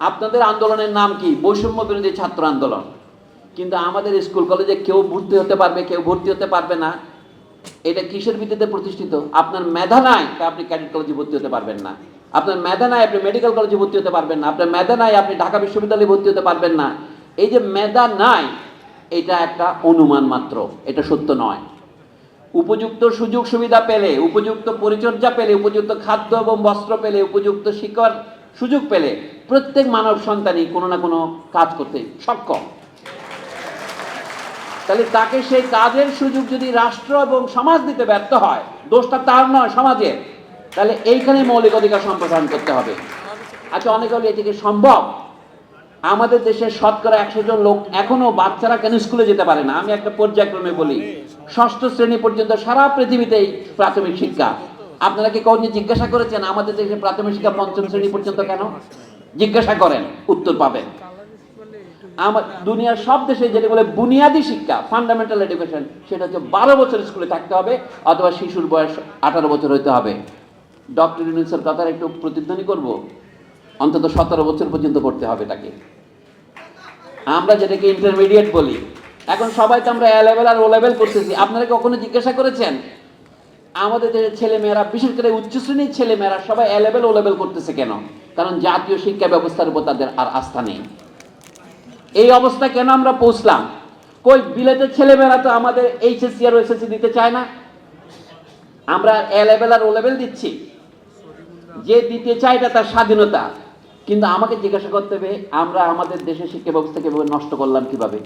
আপনাদের আন্দোলনের নাম কি? বৈষম্য বিরোধী ছাত্র আন্দোলন। কিন্তু আমাদের স্কুল, কলেজে কেউ ভর্তি হতে পারবে, কেউ ভর্তি হতে পারবে না। এটা কিসের ভিত্তিতে প্রতিষ্ঠিত? আপনার মেধা নাই তা আপনি ক্যাডেট কলেজে ভর্তি হতে পারবেন না। আপনার মেধা নাই, আপনি মেডিকেল কলেজে ভর্তি হতে পারবেন না। আপনার মেধা নাই, আপনি ঢাকা বিশ্ববিদ্যালয়ে ভর্তি হতে পারবেন না। এই যে মেধা নাই, এটা একটা অনুমান মাত্র। এটা সত্য নয়। উপযুক্ত সুযোগ সুবিধা পেলে, উপযুক্ত পরিচর্যা পেলে, উপযুক্ত খাদ্য এবং বস্ত্র পেলে, উপযুক্ত শিক্ষার সুযোগ পেলে প্রত্যেক মানব সন্তানই কোনো না কোনো কাজ করতে সক্ষম। তাহলে তাকে সেই কাজের সুযোগ যদি রাষ্ট্র এবং সমাজ দিতে ব্যর্থ হয়, দোষটা তার নয়, সমাজের, তাহলে এইখানে মৌলিক অধিকার সম্প্রসারণ করতে হবে। আচ্ছা অনেকে বলে এটিকে সম্ভব? আমাদের দেশে শতকরা একশো জন লোক এখনও বাচ্চারা কেন স্কুলে যেতে পারে না? আমি একটা পর্যায়ক্রমে বলি, ষষ্ঠ শ্রেণি পর্যন্ত সারা পৃথিবীতেই প্রাথমিক শিক্ষা। আপনারা কি কখনো জিজ্ঞাসা করেছেন আমাদের দেশে প্রাথমিক শিক্ষা পঞ্চম শ্রেণি পর্যন্ত কেন? জিজ্ঞাসা করেন, উত্তর পাবেন। আমার দুনিয়ার সব দেশে যেটা বলে বুনিয়াদী শিক্ষা ফান্ডামেন্টাল এডুকেশন সেটা হচ্ছে বারো বছর স্কুলে থাকতে হবে, অথবা শিশুর বয়স আঠারো বছর হইতে হবে। ডক্টর ইউনুসের কথার একটু প্রতিধ্বনি করব, অন্তত সতেরো বছর পর্যন্ত পড়তে হবে তাকে। আমরা যেটাকে ইন্টারমিডিয়েট বলি, এখন সবাই তো আমরা এ লেভেল আর ও লেভেল করতেছি, আপনারা কখনো জিজ্ঞাসা করেছেন? আমাদের দেশের ছেলে মেয়েরা বিশেষ করে উচ্চ শ্রেণির ছেলে মেয়েরা সবাই এ লেভেল ও লেভেল করতেছে কেন? কারণ জাতীয় শিক্ষা ব্যবস্থার উপর তাদের আর আস্থা নেই। এই অবস্থা কেন আমরা পৌঁছলাম? কই বিলেতের ছেলেমেয়েরা তো আমাদের এইচএসসি আর ওএসএসসি দিতে চায় না। আমরা এ লেভেল আর ও লেভেল দিচ্ছি। যে দিতে চায় এটা তার স্বাধীনতা। কিন্তু আমাকে জিজ্ঞাসা করতে হবে, আমরা আমাদের দেশের শিক্ষা ব্যবস্থাকে নষ্ট করলাম কীভাবে?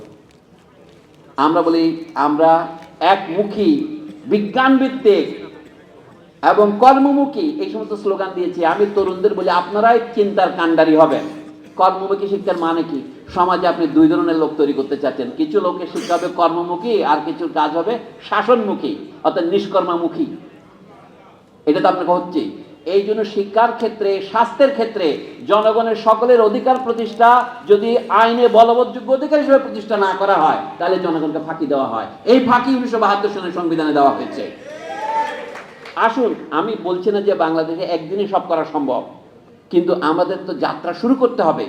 আমরা বলি, আমরা একমুখী বিজ্ঞান ভিত্তিক এবং কর্মমুখী, এই সমস্ত স্লোগান দিয়েছি আমি তরুণদের বলি, আপনারাই চিন্তার কাণ্ডারি হবেন। কর্মমুখী শিক্ষার মানে কি? সমাজে আপনি দুই ধরনের লোক তৈরি করতে চাচ্ছেন। কিছু লোকের শিক্ষা হবে কর্মমুখী আর কিছু কাজ হবে শাসনমুখী, অর্থাৎ নিষ্কর্মামুখী। এটা তো আপনাকে হচ্ছে। এই জন্য শিক্ষার ক্ষেত্রে, স্বাস্থ্যের ক্ষেত্রে জনগণের সকলের অধিকার প্রতিষ্ঠা যদি আইনে বলবৎযোগ্য অধিকার হিসেবে প্রতিষ্ঠা না করা হয়, তাহলে জনগণকে ফাঁকি দেওয়া হয়। এই ফাঁকি উনিশশো বাহাত্তর সনের সংবিধানে দেওয়া হয়েছে। আসুন, আমি বলছি না যে বাংলাদেশে একদিনে সব করা সম্ভব, কিন্তু আমাদের তো যাত্রা শুরু করতে হবে।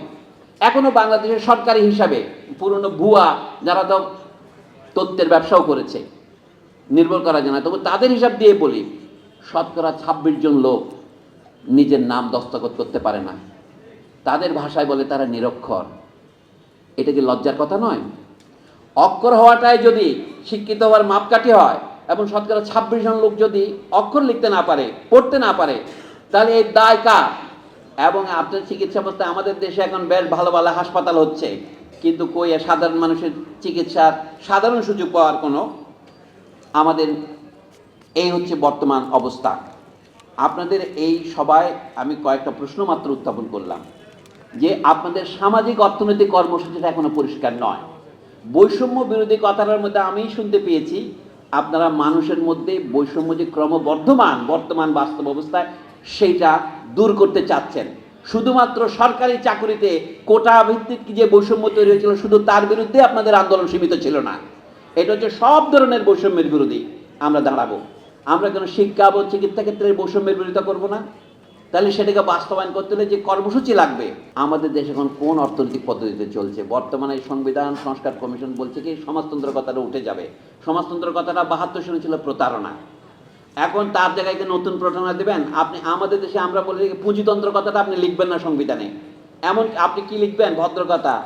এখনও বাংলাদেশের সরকারি হিসাবে পুরনো ভুয়া যারা তো তথ্যের ব্যবসাও করেছে, নির্ভর করা যায় না। তবু তাদের হিসাব দিয়ে বলি, শতকরা ছাব্বিশ জন লোক নিজের নাম দস্তখত করতে পারে না। তাদের ভাষায় বলে তারা নিরক্ষর। এটা কি লজ্জার কথা নয়? অক্ষর হওয়াটাই যদি শিক্ষিত হওয়ার মাপকাঠি হয় এবং শতকরা ছাব্বিশ জন লোক যদি অক্ষর লিখতে না পারে, পড়তে না পারে, তাহলে এই দায় কার? এবং আপনার চিকিৎসা ব্যবস্থা আমাদের দেশে এখন বেশ ভালো ভালো হাসপাতাল হচ্ছে। কিন্তু কই সাধারণ মানুষের চিকিৎসার সাধারণ সুযোগ পাওয়ার কোনো? আমাদের এই হচ্ছে বর্তমান অবস্থা। আপনাদের এই সবাই আমি কয়েকটা প্রশ্ন মাত্র উত্থাপন করলাম। যে আপনাদের সামাজিক অর্থনৈতিক কর্মসূচিটা এখনও পরিষ্কার নয়। বৈষম্য বিরোধী কথাটার মধ্যে আমি শুনতে পেয়েছি। আপনারা মানুষের মধ্যে বৈষম্য যে ক্রমবর্ধমান, বর্তমান বাস্তব অবস্থায়, সেইটা দূর করতে চাচ্ছেন। শুধুমাত্র সরকারি চাকরিতে কোটা ভিত্তিক যে বৈষম্য তৈরি হয়েছিল, শুধু তার বিরুদ্ধে আপনাদের আন্দোলন সীমিত ছিল না। এটা হচ্ছে সব ধরনের বৈষম্যের বিরোধী। আমরা দাঁড়াবো। আমরা কেন শিক্ষা এবং চিকিৎসা ক্ষেত্রে বৈষম্যের বিরোধিতা করব না। তাহলে সেটাকে বাস্তবায়ন করতে হলে যে কর্মসূচি লাগবে। আমাদের দেশ এখন কোন অর্থনৈতিক পদ্ধতিতে চলছে? বর্তমানে সংবিধান, সংস্কার কমিশন বলছে কি সমাজতন্ত্র কথাটা উঠে যাবে। সমাজতন্ত্র কথাটা বাহাত্তর সনে ছিল প্রতারণা। এখন তার জায়গায় কি নতুন প্রতারণা দেবেন। আপনি, আমাদের দেশে আমরা বলি পুঁজিতন্ত্র কথাটা আপনি লিখবেন না সংবিধানে। এমন আপনি কি লিখবেন? ভদ্র কথা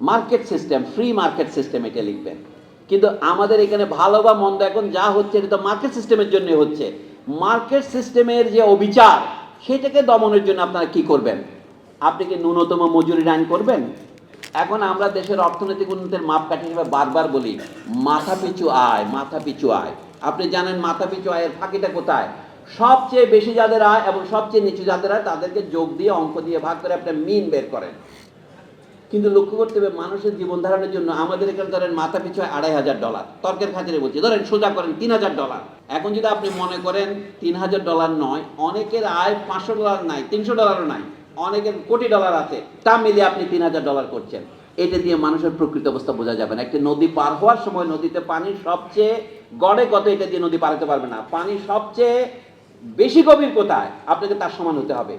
market system, free market system এটা লিখবেন। কিন্তু আমাদের এখানে ভালো বা মন্দ এখন যা হচ্ছে এটা তো মার্কেট সিস্টেমের জন্য হচ্ছে। মার্কেট সিস্টেমের যে অবিচার, সেটাকে দমনের জন্য আপনারা কি করবেন? আপনি কি ন্যূনতম মজুরি আইন করবেন? এখন আমরা দেশের অর্থনৈতিক উন্নতির মাপকাঠি হিসেবে বারবার বলি, মাথা পিছু আয়, মাথা পিছু আয়। আপনি জানেন মাথা পিছু আয়ের ফাঁকিটা কোথায়? সবচেয়ে বেশি যাদের আয় এবং সবচেয়ে নিচু যাদের আয়, তাদেরকে যোগ দিয়ে অঙ্ক দিয়ে ভাগ করে আপনি মিন বের করেন। কিন্তু লক্ষ্য করতে হবে মানুষের জীবন ধারণের জন্য আমাদের এখানে ধরেন মাথা পিছু আড়াই হাজার ডলার। তর্কের খাতিরে বলছি। ধরেন সোজা করেন তিন হাজার ডলার। এখন যদি আপনি মনে করেন তিন হাজার ডলার নয়, অনেকের আয় পাঁচশো ডলার নাই, তিনশো ডলারও নাই, অনেকের কোটি ডলার আছে, তা মিলিয়ে আপনি তিন হাজার ডলার করছেন। এটা দিয়ে মানুষের প্রকৃত অবস্থা বোঝা যাবে না। একটি নদী পার হওয়ার সময় নদীতে পানি সবচেয়ে গড়ে কত, এটা দিয়ে নদী পার হতে পারবে না। পানি সবচেয়ে বেশি গভীর কোথায়? আপনাকে তার সমান হতে হবে।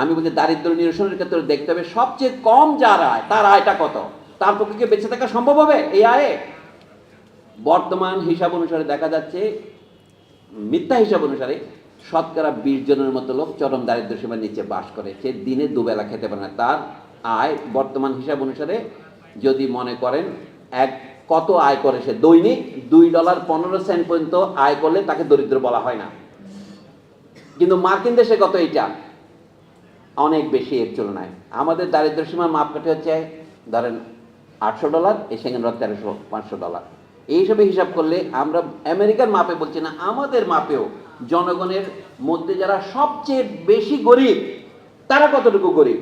আমি বলছি, দারিদ্র নিরসনের ক্ষেত্রে দেখতে হবে, সবচেয়ে কম যার আয়, তার আয়টা কত? তার পক্ষে কি বেঁচে থাকা সম্ভব হবে এই আয়ে? বর্তমান হিসাব অনুসারে দেখা যাচ্ছে, মিথ্যা হিসাব অনুসারে শতকরা বিশ জনের মতো লোক চরম দারিদ্র সীমার নিচে বাস করে। সে দিনে দুবেলা খেতে পারে না। তার আয় বর্তমান হিসাব অনুসারে যদি মনে করেন, এক কত আয় করে সে দৈনিক? দুই ডলার পনেরো সেন্ট পর্যন্ত আয় করলে তাকে দরিদ্র বলা হয় না। কিন্তু মার্কিন দেশে কত এইটা? অনেক বেশি এর তুলনায়। আমাদের দারিদ্র সীমার মাপকাঠি হচ্ছে ধরেন আটশো ডলার, এই সেখানে তেরোশো পাঁচশো ডলার। এই হিসাবে হিসাব করলে আমরা আমেরিকার মাপে বলছি না, আমাদের মাপেও জনগণের মধ্যে যারা সবচেয়ে বেশি গরিব, তারা কতটুকু গরিব?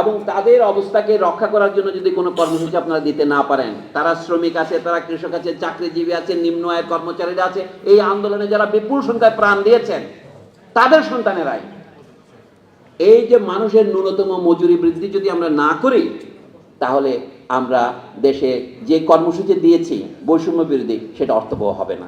এবং তাদের অবস্থাকে রক্ষা করার জন্য যদি কোনো কর্মসূচি আপনারা দিতে না পারেন, তারা শ্রমিক আছে, তারা কৃষক আছে, চাকরিজীবী আছে, নিম্ন আয়ের কর্মচারীরা আছে, এই আন্দোলনে যারা বিপুল সংখ্যায় প্রাণ দিয়েছেন, তাদের সন্তানেরাই। এই যে মানুষের ন্যূনতম মজুরি বৃদ্ধি যদি আমরা না করি, তাহলে আমরা দেশে যে কর্মসূচি দিয়েছি, বৈষম্য বিরোধী, সেটা অর্থবহ হবে না।